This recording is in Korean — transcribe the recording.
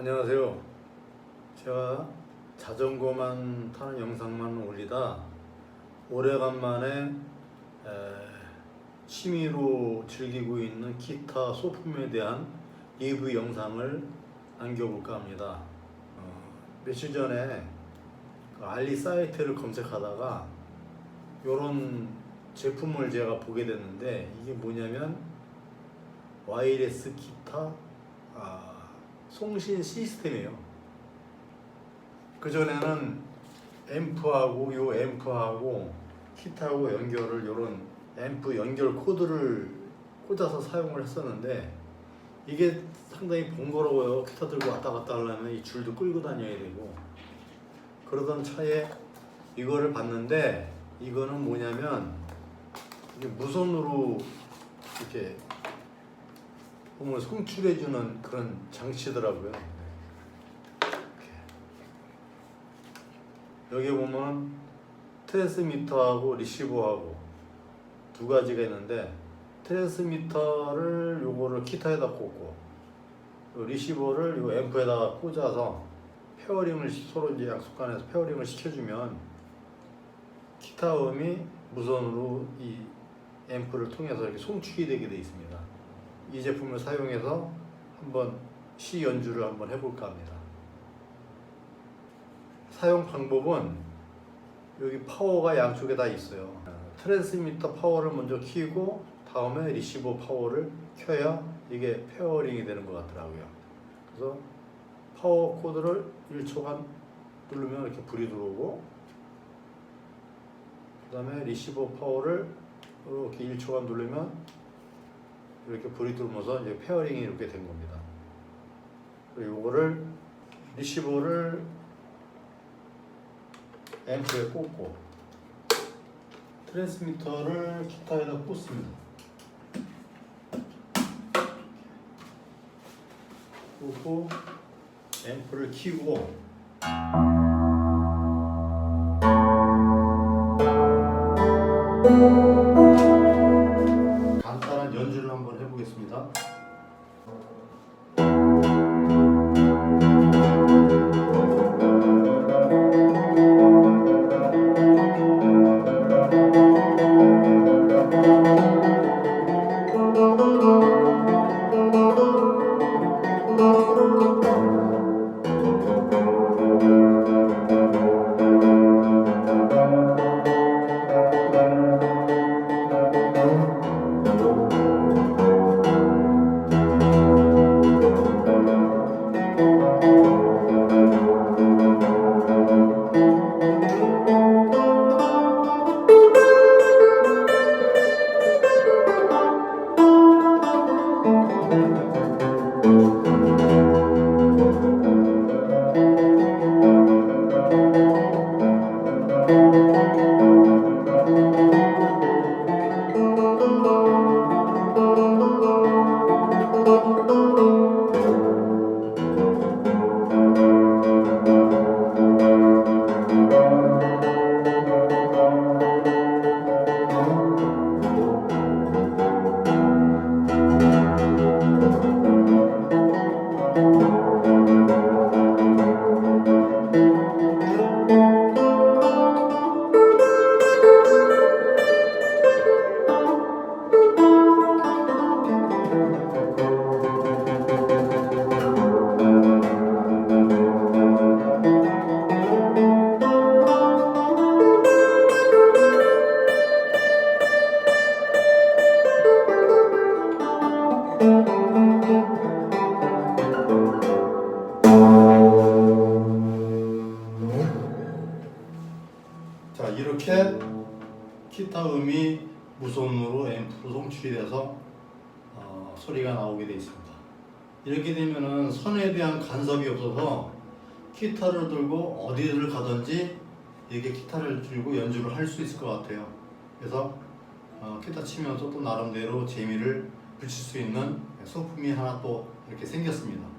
안녕하세요. 제가 자전거만 타는 영상만 올리다 오래간만에 에, 취미로 즐기고 있는 기타 소품에 대한 리뷰 영상을 남겨볼까 합니다. 어, 며칠 전에 그 알리 사이트를 검색하다가 이런 제품을 제가 보게 됐는데 이게 뭐냐면 와이레스 기타 아, 송신 시스템이에요. 그 전에는 앰프하고 요 앰프하고 키트하고 연결을 요런 앰프 연결 코드를 꽂아서 사용을 했었는데 이게 상당히 번거로워요. 기타 들고 왔다 갔다 하려면 이 줄도 끌고 다녀야 되고 그러던 차에 이거를 봤는데 이거는 뭐냐면 이게 무선으로 이렇게 홈을 송출해주는 그런 장치더라고요. 여기 보면 트랜스미터하고 리시버하고 두 가지가 있는데 트랜스미터를 요거를 기타에다 꽂고 요 리시버를 요 앰프에다가 꽂아서 페어링을 시- 서로 이제 양수간에서 페어링을 시켜주면 기타 음이 무선으로 이 앰프를 통해서 이렇게 송출이 되게 되어 있습니다. 이 제품을 사용해서 한번 시 연주를 한번 해볼까 합니다. 사용 방법은 여기 파워가 양쪽에 다 있어요. 어, 트랜스미터 파워를 먼저 키고 다음에 리시버 파워를 켜야 이게 페어링이 되는 것 같더라고요. 그래서 파워 코드를 1초간 누르면 이렇게 불이 들어오고 그 다음에 리시버 파워를 이렇게 1초간 누르면 이렇게 불이 들어오면서 이제 페어링이 이렇게 된 겁니다. 그리고 이거를 리시버를 앰프에 꽂고 트랜스미터를 기타에다 꽂습니다. 꽂고 앰프를 키고 해보겠습니다. 자 이렇게 기타 음이 무선으로 앰프로 송출이 돼서 어, 소리가 나오게 되어 있습니다. 이렇게 되면은 선에 대한 간섭이 없어서 기타를 들고 어디를 가든지 이게 기타를 들고 연주를 할 수 있을 것 같아요. 그래서 어, 기타 치면서 또 나름대로 재미를 붙일 수 있는 소품이 하나 또 이렇게 생겼습니다.